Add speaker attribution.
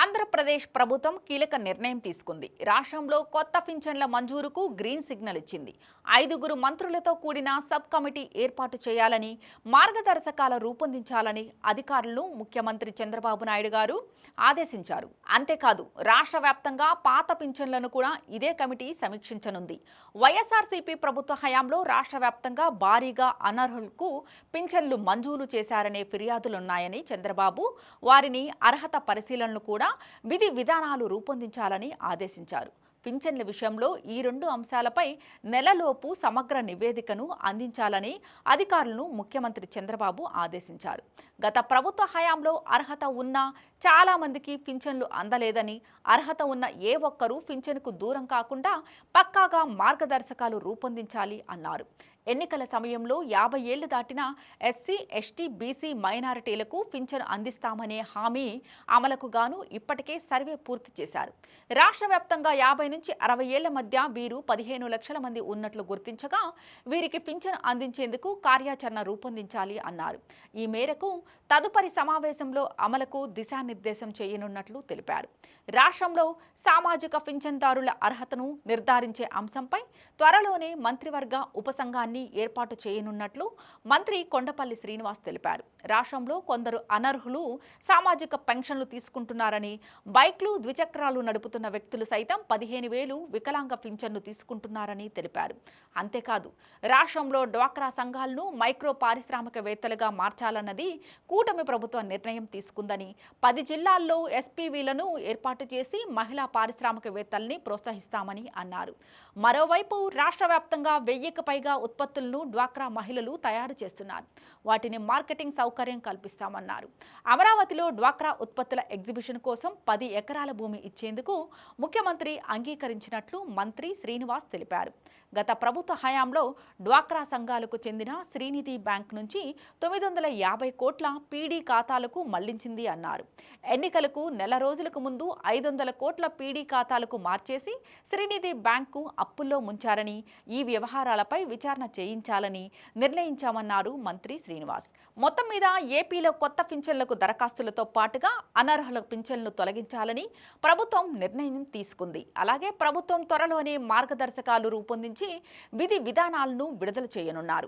Speaker 1: ఆంధ్రప్రదేశ్ ప్రభుత్వం కీలక నిర్ణయం తీసుకుంది. రాష్ట్రంలో కొత్త పింఛన్ల మంజూరుకు గ్రీన్ సిగ్నల్ ఇచ్చింది. ఐదుగురు మంత్రులతో కూడిన సబ్ కమిటీ ఏర్పాటు చేయాలని మార్గదర్శకాల రూపొందించాలని అధికారులను ముఖ్యమంత్రి చంద్రబాబు నాయుడు గారు ఆదేశించారు. అంతేకాదు రాష్ట్ర వ్యాప్తంగా పాత పింఛన్లను కూడా ఇదే కమిటీ సమీక్షించనుంది. వైఎస్ఆర్సీపీ ప్రభుత్వ హయాంలో రాష్ట్ర వ్యాప్తంగా భారీగా అనర్హులకు పింఛన్లు మంజూరు చేశారనే ఫిర్యాదులున్నాయని చంద్రబాబు వారిని అర్హత పరిశీలనలు కూడా విధి విధానాలు రూపొందించాలని ఆదేశించారు. పింఛన్ల విషయంలో ఈ రెండు అంశాలపై నెలలోపు సమగ్ర నివేదికను అందించాలని అధికారులను ముఖ్యమంత్రి చంద్రబాబు ఆదేశించారు. గత ప్రభుత్వ హయాంలో అర్హత ఉన్న చాలామందికి పింఛన్లు అందలేదని అర్హత ఉన్న ఏ ఒక్కరూ పింఛన్కు దూరం కాకుండా పక్కాగా మార్గదర్శకాలు రూపొందించాలి అన్నారు. ఎన్నికల సమయంలో యాభై ఏళ్ళు దాటిన ఎస్సీ ఎస్టీ బీసీ మైనారిటీలకు పింఛను అందిస్తామనే హామీ అమలకు గాను ఇప్పటికే సర్వే పూర్తి చేశారు. రాష్ట్ర వ్యాప్తంగా యాభై నుంచి అరవై ఏళ్ళ మధ్య వీరు పదిహేను లక్షల మంది ఉన్నట్లు గుర్తించగా వీరికి పింఛను అందించేందుకు కార్యాచరణ రూపొందించాలి అన్నారు. ఈ మేరకు తదుపరి సమావేశంలో అమలకు దిశానిర్దేశం చేయనున్నట్లు తెలిపారు. రాష్ట్రంలో సామాజిక పింఛన్దారుల అర్హతను నిర్ధారించే అంశంపై త్వరలోనే మంత్రివర్గ ఉపసంఘాన్ని ఏర్పాటు చేయనున్నట్లు మంత్రి కొండపల్లి శ్రీనివాస్ తెలిపారు. రాష్ట్రంలో కొందరు అనర్హులు సామాజిక పెన్షన్లు తీసుకుంటున్నారని బైక్లు ద్విచక్రాలు నడుపుతున్న వ్యక్తులు సైతం పదిహేను వేలు వికలాంగ పింఛన్ను తీసుకుంటున్నారని తెలిపారు. అంతేకాదు రాష్ట్రంలో డ్వాక్రా సంఘాలను మైక్రో పారిశ్రామికవేత్తలుగా మార్చాలన్నది కూటమి ప్రభుత్వం నిర్ణయం తీసుకుందని పది జిల్లాల్లో ఎస్పీవీలను ఏర్పాటు చేసి మహిళా పారిశ్రామికవేత్తల్ని ప్రోత్సహిస్తామని అన్నారు. మరోవైపు రాష్ట్ర వ్యాప్తంగా వెయ్యికి పైగా ఉత్పత్తులను డ్వాక్రా మహిళలు తయారు చేస్తున్నారు. వాటిని మార్కెటింగ్ సౌకర్యం కల్పిస్తామన్నారు. అమరావతిలో డ్వాక్రా ఉత్పత్తుల ఎగ్జిబిషన్ కోసం పది ఎకరాల భూమి ఇచ్చేందుకు ముఖ్యమంత్రి అంగీకరించినట్లు మంత్రి శ్రీనివాస్ తెలిపారు. గత ప్రభుత్వ హయాంలో డ్వాక్రా సంఘాలకు చెందిన శ్రీనిధి బ్యాంక్ నుంచి తొమ్మిది వందల యాభై కోట్ల పీడీ ఖాతాలకు మళ్ళించింది అన్నారు. ఎన్నికలకు నెల రోజులకు ముందు ఐదు వందల కోట్ల పీడీ ఖాతాలకు మార్చేసి శ్రీనిధి బ్యాంకు అప్పుల్లో ముంచారని ఈ వ్యవహారాలపై విచారణ చేయించాలని నిర్ణయించామన్నారు మంత్రి శ్రీనివాస్. మొత్తం మీద ఏపీలో కొత్త పింఛన్లకు దరఖాస్తులతో పాటుగా అనర్హుల పింఛన్లు తొలగించాలని ప్రభుత్వం నిర్ణయం తీసుకుంది. అలాగే ప్రభుత్వం త్వరలోనే మార్గదర్శకాలు రూపొందించి విధి విధానాలను విడుదల చేయనున్నారు.